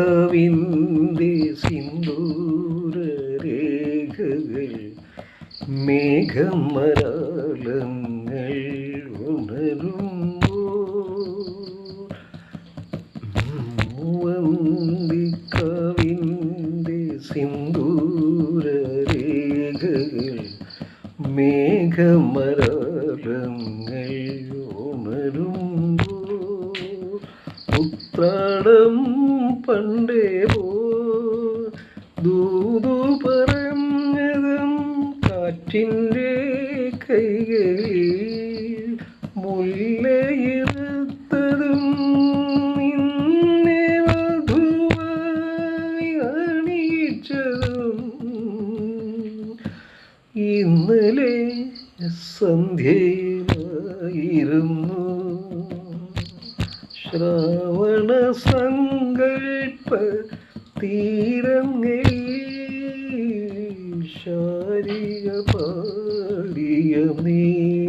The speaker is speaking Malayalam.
മൂവന്തിക്കവിന്റെ സിന്ദൂര രേഖകൾ മേഘമരാലങ്ങൾ ഉണരുമ്പോ മൂവന്തിക്കവിന്റെ സിന്ദൂര രേഖകൾ മേഘമരാലങ്ങൾ ഉത്രാടം പണ്ടേ പോ. ദൂതു പറഞ്ഞതും കാറ്റിന്റെ കൈകളിൽ മുല്ലയിരുത്തതും നിന്നെ വധുവായി അണിയിച്ചതും. ഇന്നലെ സന്ധ്യയിലായിരുന്നു. ശ്രാവണ സങ്കൽപ്പ തീരങ്ങളിൽ ശാരിക പാടിയ നീ.